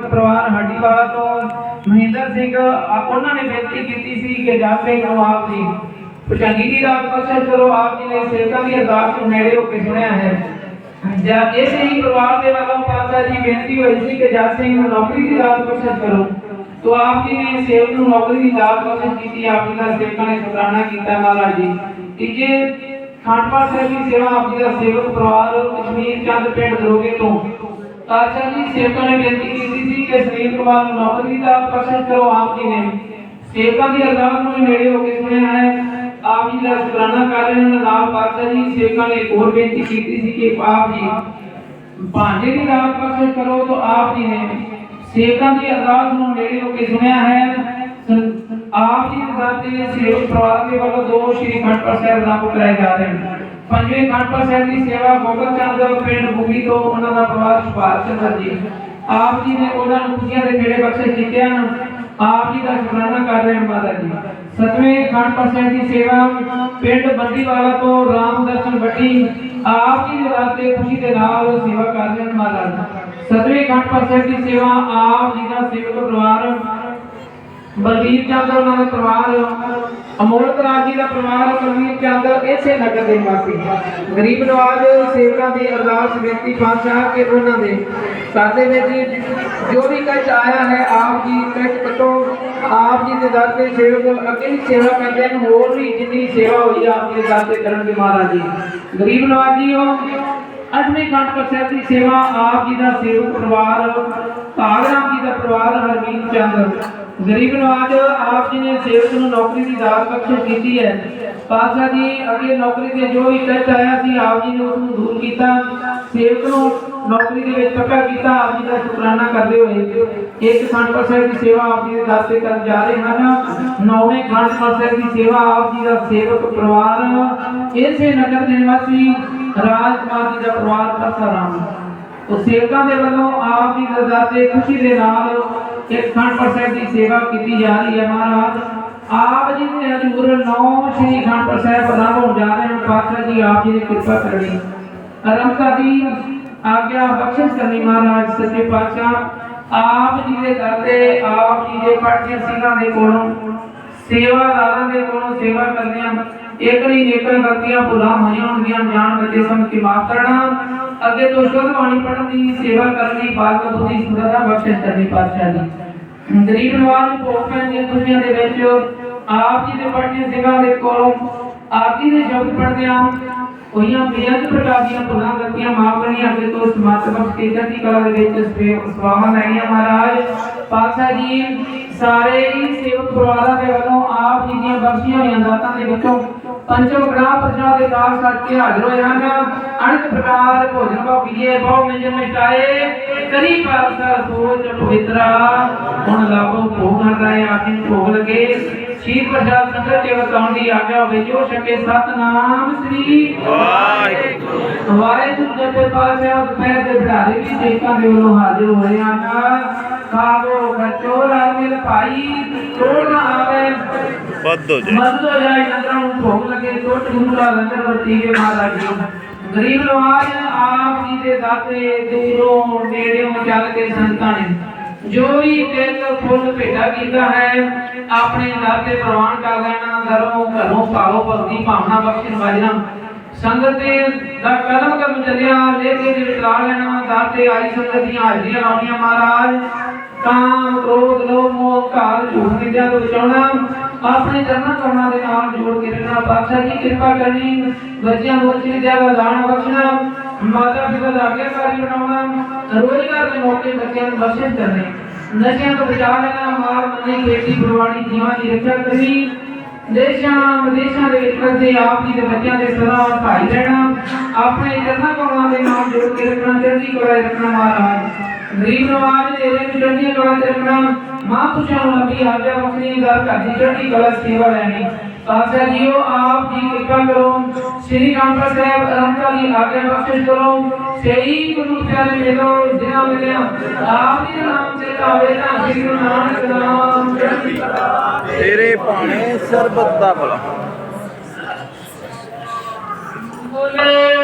ਪਰਿਵਾਰ ਹੱਡੀਵਾਲਾ ਤੋਂ ਮਹਿੰਦਰ ਸਿੰਘ ਆ- ਉਹਨਾਂ ਨੇ ਬੇਨਤੀ ਕੀਤੀ ਸੀ ਕਿ ਜਸ ਸਿੰਘ ਨੂੰ ਆਪ ਜੀ ਪਛਾਣੀ ਦੀ ਦਾਤ ਬਖਸ਼ਿਸ਼ ਕਰੋ ਆਪ ਜੀ ਨੇ ਸੇਵਕਾਂ ਦੀ ਅਰਦਾਸ ਨੂੰ ਨੇੜੇ ਹੋ ਕੇ ਸੁਣਿਆ ਹੈ। ਜਦ ਇਸੇ ਹੀ ਪਰਿਵਾਰ ਦੇ ਵੱਲੋਂ ਪਾਤਸ਼ਾਹ ਜੀ ਬੇਨਤੀ ਹੋਈ ਸੀ ਕਿ ਜਸ ਸਿੰਘ ਨੂੰ ਨੌਕਰੀ ਦੀ ਦਾਤ ਬਖਸ਼ਿਸ਼ ਕਰੋ ਤੋ ਆਪ ਜੀ ਨੇ ਸੇਵਕ ਨੂੰ ਨੌਕਰੀ ਦੀ ਦਾਤ ਬਖਸ਼ਿਸ਼ ਕੀਤੀ ਆਪ ਜੀ ਦਾ ਸੇਵਕਾਂ ਨੇ ਸ਼ੁਕਰਾਨਾ ਕੀਤਾ ਮਹਾਰਾਜ ਜੀ। ਤੀਜੇ ਖਾਨਪਾਲ ਸਾਹਿਬ ਦੀ ਸੇਵਾ ਆਪ ਜੀ ਦਾ ਸੇਵਕ ਪਰਿਵਾਰ ਕਸ਼ਮੀਰ ਚੰਦ ਪਿੰਡ ਦਰੋਗੇ ਤੋਂ ਪਾਤਸ਼ਾਹ ਜੀ ਸੇਵਕਾਂ ਨੇ ਬੇਨਤੀ ਕੀਤੀ ਸੀ ਕਿ ਸਰੀਰ ਕੁਮਾਰ ਨੂੰ ਨੌਕਰੀ ਦਾ ਬਖਸ਼ਿਸ਼ ਕਰੋ ਆਪ ਜੀ ਨੇ ਸੇਵਕਾਂ ਦੀ ਅਰਦਾਸ ਨੂੰ ਵੀ ਨੇੜੇ ਹੋ ਕੇ ਸੁਣਿਆ ਹੈ ਆਪ ਜੀ ਦਾ ਸ਼ੁਕਰਾਨਾ ਕਰ ਰਹੇ ਹਨ ਨਾਲ ਪਾਤਸ਼ਾਹ ਜੀ ਸੇਵਕਾਂ ਨੇ ਇੱਕ ਹੋਰ ਬੇਨਤੀ ਕੀਤੀ ਸੀ ਕਿ ਆਪ ਜੀ ਭਾਂਜੇ ਦੀ ਦਾਤ ਬਖਸ਼ਿਸ਼ ਕਰੋ ਤਾਂ ਆਪ ਜੀ ਨੇ ਸੇਵਕਾਂ ਦੀ ਅਰਦਾਸ ਨੂੰ ਨੇੜੇ ਹੋ ਕੇ ਸੁਣਿਆ ਹੈ ਸੰ- ਆਪ ਜੀ ਦੇ ਦਰ ਤੇ ਸੇਵਕ ਪਰਿਵਾਰ ਦੇ ਵੱਲੋਂ ਦੋ ਸ਼੍ਰੀ ਖੰਡਪੁਰ ਸਾਹਿਬ ਲਾਗੂ ਕਰਾਏ ਜਾ ਰਹੇ ਹਨ ਪੰਜਵੇਂ ਖੰਡਪੁਰ ਸਾਹਿਬ ਦੀ ਸੇਵਾ ਗੋਬਿੰਦ ਚੰਦ ਪਿੰਡ ਬੁਗੀ ਤੋਂ ਉਹਨਾਂ ਦਾ ਪਰਿਵਾਰ ਸੁਭਾਸ਼ ਚੰਦਰ ਜੀ। ਆਪ ਜੀ ਨੇ ਉਹਨਾਂ ਨੂੰ ਖੁਸ਼ੀਆਂ ਦੇ ਨੇੜੇ ਬਖਸ਼ਿਸ਼ ਕੀਤੇ ਹਨ। ਆਪ ਜੀ ਦਾ ਸ਼ੁਕਰਾਨਾ ਕਰ ਰਹੇ ਹਾਂ ਮਾਤਾ ਜੀ। ਸਤਵੇਂ ਖੰਡਪੁਰ ਸਾਹਿਬ ਦੀ ਸੇਵਾ ਪਿੰਡ ਬੰਦੀਵਾਲਾ ਤੋਂ ਰਾਮ ਦਰਸ਼ਨ ਆਪ ਜੀ ਦੇ ਦਰ ਖੁਸ਼ੀ ਦੇ ਨਾਲ ਸੇਵਾ ਕਰ ਰਹੇ ਹਨ ਮਾਤਾ ਜੀ। ਸਤਵੇਂ ਖੰਡਪੁਰ ਸਾਹਿਬ ਦੀ ਸੇਵਾ ਆਪ ਜੀ ਦਾ ਸੇਵਕ ਪਰਿਵਾਰ ਬਲਵੀਰ ਚੰਦ ਉਹਨਾਂ ਦਾ ਪਰਿਵਾਰ ਅਮੋਲਕ ਰਾਜ ਜੀ ਦਾ ਪਰਿਵਾਰ ਬਲਵੀਰ ਚੰਦ ਇਸੇ ਨਗਰ ਦੇ ਨਿਵਾਸੀ ਗਰੀਬ ਨਵਾਜ ਸੇਵਕਾਂ ਦੀ ਅਰਦਾਸ ਬੇਨਤੀ ਪਾਤਸ਼ਾਹ ਕਿ ਉਹਨਾਂ ਦੇ ਘਰ ਵਿੱਚ ਜੋ ਵੀ ਕੁਝ ਆਇਆ ਹੈ, ਆਪ ਜੀ ਕੱਟ ਕਟੋ ਆਪ ਜੀ ਦੇ ਦਰ ਤੇ ਸੇਵਕ ਅੱਗੇ ਵੀ ਸੇਵਾ ਕਰਦੇ ਹਨ, ਹੋਰ ਵੀ ਜਿੰਨੀ ਸੇਵਾ ਹੋਈ ਆਪ ਜੀ ਦੇ ਦਰ ਤੇ ਕਰਨਗੇ ਮਹਾਰਾਜ ਜੀ। ਗਰੀਬ ਨਵਾਜ ਜੀ ਹੋ ਅੱਠਵੇਂ ਖੰਡ ਸਾਹਿਬ ਦੀ ਸੇਵਾ ਆਪ ਜੀ ਦਾ ਸੇਵਕ ਪਰਿਵਾਰ, ਭਾਗਰਾਮ ਜੀ ਦਾ ਪਰਿਵਾਰ ਹਰਮੀਤ ਚੰਦ। ਗਰੀਬ ਨਵਾਜ ਆਪ ਜੀ ਨੇ ਸੇਵਕ ਨੂੰ ਨੌਕਰੀ ਦੀ ਦਾਤ ਬਖਸ਼ਿਸ਼ ਕੀਤੀ ਹੈ। ਪਾਤਸ਼ਾਹ ਜੀ ਅੱਗੇ ਨੌਕਰੀ ਤੇ ਜੋ ਵੀ ਕਸ਼ਟ ਆਇਆ ਸੀ, ਆਪ ਜੀ ਨੇ ਉਸ ਨੂੰ ਦੂਰ ਕੀਤਾ। ਸੇਵਕ ਨੂੰ ਨੌਕਰੀ ਦੇ ਵਿੱਚ ਪੱਕਾ ਕੀਤਾ। ਆਪ ਜੀ ਦਾ ਸ਼ੁਕਰਾਨਾ ਕਰਦੇ ਹੋਏ ਇੱਕ ਖੰਡ ਸਾਹਿਬ ਦੀ ਸੇਵਾ ਆਪ ਜੀ ਦੇ ਦਰ ਕਰਨ ਜਾ ਰਹੇ ਹਨ। ਨੌਵੇਂ ਖੰਡ ਸਾਹਿਬ ਦੀ ਸੇਵਾ ਆਪ ਜੀ ਦਾ ਸੇਵਕ ਪਰਿਵਾਰ, ਇਸੇ ਨਗਰ ਦੇ ਨਿਵਾਸੀ ਰਾਜਕੁਮਾਰ ਜੀ ਦਾ ਪਰਿਵਾਰ ਪਰਸਾਰਾਮ ਉਹ ਸੇਵਕਾਂ ਦੇ ਵੱਲੋਂ ਆਪ ਦੀ ਰਜ਼ਾ ਤੇ ਖੁਸ਼ੀ ਦੇ ਨਾਲ ਇੱਕ ਖੰਡ ਸਾਹਿਬ ਦੀ ਸੇਵਾ ਕੀਤੀ ਜਾ ਰਹੀ ਹੈ ਮਹਾਰਾਜ। ਆਪ ਜੀ ਦੇ ਹਜ਼ੂਰ ਨੌ ਸ਼੍ਰੀ ਖੰਡ ਸਾਹਿਬ ਆਰੰਭ ਹੋਣ ਜਾ ਰਹੇ ਹਨ। ਪਾਤਸ਼ਾਹ ਜੀ, ਆਪ ਜੀ ਦੀ ਕਿਰਪਾ ਕਰਨੀ ਆਰੰਭਤਾ ਦੀ ਆਗਿਆ ਬਖਸ਼ਿਸ਼ ਕਰਨੀ ਮਹਾਰਾਜ, ਸੱਚੇ ਪਾਤਸ਼ਾਹ। ਆਪ ਜੀ ਦੇ ਦਰ ਤੇ ਆਪ ਜੀ ਦੇ ਪਾਠੀ ਸਿੰਘਾਂ ਦੇ ਕੋਲੋਂ, ਸੇਵਾਦਾਰਾਂ ਦੇ ਕੋਲੋਂ ਸੇਵਾ ਕਰਦਿਆਂ ਇੱਕ ਨਹੀਂ ਜੇਕਰ ਗਲਤੀਆਂ ਭੁੱਲਾਂ ਹੋਈਆਂ ਹੋਣਗੀਆਂ। ਜਾਣ ਬੱਚੇ ਸਮਝ ਕੇ ਮਾਫ ਕਰਨਾ। ਅੱਗੇ ਤੋਂ ਸ਼ੁੱਧ ਬਾਣੀ ਪੜ੍ਹਨ ਦੀ ਸੇਵਾ ਕਰਨ ਦੀ ਬਾਤ ਬੁੱਧੀ ਸੁਧਾਰਾ ਬਖਸ਼ਿਸ਼ ਕਰਨੀ ਪਾਤਸ਼ਾਹ ਦੀ ਗਰੀਬ ਨਵਾਜ਼ ਨੂੰ ਭੋਗ ਪੈਣ ਦੀਆਂ ਖੁਸ਼ੀਆਂ ਦੇ ਵਿੱਚ ਆਪ ਜੀ ਦੇ ਪੜ੍ਹਨੀਆਂ ਸਿੰਘਾਂ ਦੇ ਕੋਲੋਂ ਆਪ ਜੀ ਦੇ ਸ਼ਬਦ ਪੜ੍ਹਦਿਆਂ ਹੋਈਆਂ ਬੇਅੰਤ ਪ੍ਰਕਾਰ ਦੀਆਂ ਭੁੱਲਾਂ, ਗਲਤੀਆਂ, ਮਾਫ ਕਰਨੀਆਂ ਅੱਗੇ ਤੋਂ ਸਮਰਥ ਬਖਸ਼ ਕੇ ਚੜ੍ਹਦੀ ਕਲਾ ਦੇ ਵਿੱਚ ਸਵਾਹਾਂ ਲੈਣੀਆਂ ਮਹਾਰਾਜ ਪਾਤਸ਼ਾਹ ਜੀ ਸਾਰੇ ਹੀ ਸੇਵਕ ਪਰਿਵਾਰਾਂ ਦੇ ਵੱਲੋਂ ਆਪ ਜੀ ਦੀਆਂ ਬਖਸ਼ੀਆਂ ਹੋਈਆਂ ਦਾਤਾਂ ਦੇ ਵਿੱਚੋਂ ਪੰਚਮ ਗ੍ਰਾਹ ਪ੍ਰਸ਼ਾਦ ਦੇ ਦਾਸ ਸੱਚ ਕੇ ਹਾਜ਼ਰ ਹੋਏ ਹਨ। ਅਨੇਕ ਪ੍ਰਕਾਰ ਭੋਜਨ ਭਾਉ ਪੀਏ ਬਹੁ ਮੰਜਨ ਮਿਟਾਏ, ਕਰੀ ਪਾਸਾ ਸੋਚ ਪਵਿੱਤਰਾ। ਹੁਣ ਲਾਭੋ ਭੋਗ ਹਟਾਏ ਆਖਿਨ ਭੋਗ ਲਗੇ। ਸ਼ੀਰ ਪ੍ਰਸ਼ਾਦ ਸੰਗਤ ਤੇ ਵਤਾਉਣ ਦੀ ਆਗਿਆ ਹੋਵੇ ਜੋ ਛਕੇ ਸਤਨਾਮ ਸ੍ਰੀ ਵਾਹਿਗੁਰੂ। ਵਾਹਿਗੁਰੂ ਜੀ ਦੇ ਪਾਸੇ ਦੁਪਹਿਰ ਦੇ ਭੜਾਰੇ ਵੀ ਸੇਕਾਂ ਦੇ ਵੱਲੋਂ ਹਾਜ਼ਰ ਹੋਏ ਹਨ ਖਾਵੋ ਖਚੋਰਾ ਮਿਲ ਭਾਈ ਤੋੜ ਨਾ ਆਵੇ। ਵੱਧ ਹੋ ਜਾਏ ਮਦਦ ਹੋ ਜਾਏ ਲੰਗਰਾਂ ਨੂੰ ਭੋਗ ਲੱਗੇ ਟੁੱਟ ਗੁਰੂ ਦਾ ਲੰਗਰ ਵਰਤੀ ਕੇ ਮਹਾਰਾਜ। ਜੀ ਗਰੀਬ ਨਵਾਜ ਆਪ ਜੀ ਦੇ ਦਾਤੇ ਦੂਰੋਂ ਨੇੜਿਓਂ ਚੱਲ ਕੇ ਸੰਤਾਂ ਨੇ ਜੋ ਵੀ ਦਿਲ ਫੁੱਲ ਭੇਟਾ ਕੀਤਾ ਹੈ, ਆਪਣੇ ਦਰ ਤੇ ਪ੍ਰਵਾਨ ਕਰ ਲੈਣਾ ਦਰੋਂ ਘਰੋਂ ਪਾਓ ਭਗਤੀ, ਭਾਵਨਾ ਬਖਸ਼ਣ ਵਾਜਣਾ ਸੰਗਤ ਦੇ ਦਾ ਕਦਮ ਕਦਮ ਚੱਲਿਆ ਲੈ ਕੇ ਦੇ ਵਿੱਚ ਲੈਣਾ, ਦਰ ਤੇ ਆਈ ਸੰਗਤ ਦੀਆਂ ਹਾਜ਼ਰੀਆਂ ਲਾਉਣੀਆਂ ਮਹਾਰਾਜ। ਕਾਮ ਕ੍ਰੋਧ ਲੋਭ, ਮੋਹ ਕਾਲ ਝੂਠ ਨਿੰਦਿਆ ਤੋਂ ਬਚਾਉਣਾ, ਆਪਣੇ ਚਰਨਾਂ ਕਰਨਾ ਦੇ ਨਾਲ ਜੋੜ ਕੇ ਰਹਿਣਾ, ਪਾਤਸ਼ਾਹ ਜੀ ਕਿਰਪਾ ਕਰਨੀ, ਬੱਚਿਆਂ ਨੂੰ ਅੱਛੀ ਵਿਦਿਆ ਦਾ ਦਾਨ ਬਖਸ਼ਣਾ ਮਾਤਾ ਪਿਤਾ ਦਾ ਆਗਿਆਕਾਰੀ ਬਣਾਉਣਾ। ਰੋਜ਼ਗਾਰ ਦੇ ਮੌਕੇ ਬੱਚਿਆਂ ਨੂੰ ਬਖਸ਼ਿਸ਼ ਕਰਨੇ। ਨਸ਼ਿਆਂ ਤੋਂ ਬਚਾ ਲੈਣਾ, ਮਾਰ ਮੰਨੀ ਖੇਤੀ ਪ੍ਰਵਾਣੀ ਜੀਵਾਂ ਦੀ ਰੱਖਿਆ ਕਰਨੀ। ਦੇਸ਼ਾਂ, ਵਿਦੇਸ਼ਾਂ ਦੇ ਵਿੱਚ ਕਰਦੇ ਆਪ ਜੀ ਦੇ ਬੱਚਿਆਂ ਦੇ ਸਦਾ ਭਾਈ ਰਹਿਣਾ। ਆਪਣੇ ਚਰਨਾਂ ਕੌਲਾਂ ਦੇ ਨਾਲ ਜੋੜ ਕੇ ਰੱਖਣਾ, ਚੜ੍ਹਦੀ ਕਲਾ 'ਚ ਰੱਖਣਾ ਮਹਾਰਾਜ। ਗਰੀਬ ਨਵਾਜ ਦੇ ਵਿੱਚ ਚੜ੍ਹਦੀ ਕਲਾ 'ਚ ਰੱਖਣਾ। ਮਹਾਂਪੁਰਸ਼ਾਂ ਨੂੰ ਲੱਭੀ ਆਗਿਆ ਬਖਸ਼ਣੀ ਦਾ, ਘਰ ਦੀ ਚੜ੍ਹਦੀ ਕਲਾ 'ਚ ਸੇਵਾ ਲੈਣੀ। ਪਾਤਸ਼ਾਹ ਜੀਓ ਆਪ ਜੀ ਕਿਰਪਾ ਕਰੋ। ਸ੍ਰੀ ਰਾਮਪੁਰ ਸਾਹਿਬ ਅਰੰਤਾ ਦੀ ਆਗਿਆ ਬਖਸ਼ਿਸ਼ ਕਰੋ। ਸਹੀ ਗੁਰੂ ਪਿਆਰੇ ਮਿਲੋ ਜਿਨ੍ਹਾਂ ਮਿਲਿਆ ਆਪ ਦੇ ਨਾਮ ਤੇ ਆਵੇ ਤਾਂ ਸ੍ਰੀ ਗੁਰੂ ਨਾਨਕ ਨਾਮ ਤੇਰੇ ਭਾਣੇ ਸਰਬਤ ਦਾ ਭਲਾ ਬੋਲੇ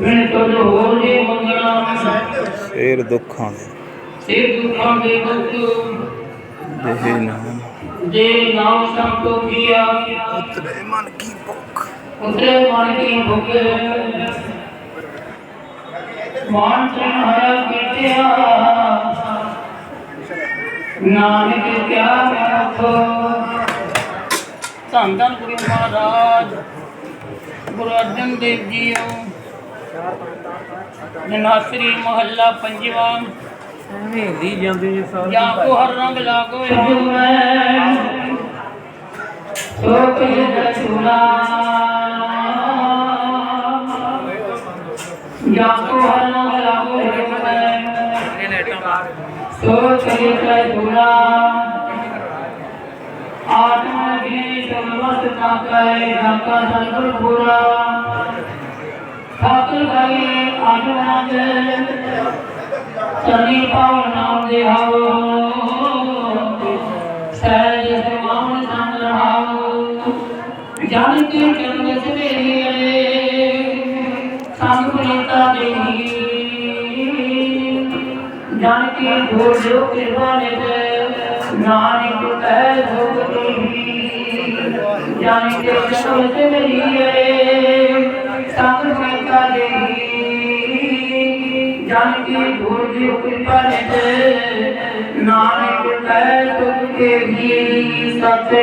ਮੈਂ ਤੁਝ ਹੋਰ ਜੀ ਮੰਗਣਾ ਫੇਰ ਦੁੱਖਾਂ ਦੇ। ਸੇ ਦੁੱਖਾਂ ਦੇ ਦੁੱਖ ਜਿਹੇ ਨਾਮ। ਜੇ ਨਾਮ ਸੰਤੋਖੀਆ ਉਤਰੇ ਮਨ ਕੀ ਭੁੱਖ। ਉਤਰੇ ਮਨ ਕੀ ਭੁੱਖ? ਮਾਨ ਚੜਾਇਆ ਕੀਤਿਆ। ਨਾਨਕ ਕਿਆ ਰੱਖੋ? ਧੰਨ ਧੰਨ ਗੁਰੂ ਮਹਾਰਾਜ। ਗੁਰੂ ਅਰਜਨ ਦੇਵ ਜੀਓ। ਜਨਾਸਰੀ ਮਹੱਲਾ ਪੰਜਵਾਂ। ਹਿੰਦੀ ਜਾਂਦੀ ਜੀ ਸਾਰੀ ਜਾਂ ਕੋ ਹਰ ਰੰਗ ਲਾਗੋ ਜੁਮੈ ਸੋ ਕਹੇ ਦਛੁਨਾ ਜਾਂ ਕੋ ਹਰ ਰੰਗ ਲਾਗੋ ਜੁਮੈ ਸੋ ਕਹੇ ਦਛੁਨਾ ਆਤਮਾ ਜੀ ਸਮਤ ਤਾਕੈ ਢਾਕਾ ਸੰਗੁਰ ਪੂਰਾ। ਠਾਕੁਰ ਗਏ ਆਤਮਾ ਦੇ ਸਨੀ ਪਾਵਨ ਨਾਮ ਦੇ ਹਾਵੋ। ਸਹਿਜ ਸਮਾਨ ਸੰਗ ਰਹਾਵੋ। ਜਨ ਕੇ ਚਰਨ ਸਵੇਰੀ ਅਰੇ ਸੰਗ ਪ੍ਰੀਤਾ ਦੇਹੀ। ਜਨ ਕੀ ਗੋਰ ਕਿਰਪਾ ਨਿਤ। ਨਾਨਕ ਕਹਿ ਭੋਗ ਦੇਹੀ। ਜਨ ਕੇ ਚਰਨ ਸਵੇਰੀ ਅਰੇ ਸੰਗ ਪ੍ਰੀਤਾ ਦੇਹੀ ਜਨ ਕੀ ਗੁਰ ਦੀ ਕਿਰਪਾ ਨਿਤ ਨਾਨਕ ਕਹਿ ਤੁਧ ਕੇ ਹੀ ਸਤਿ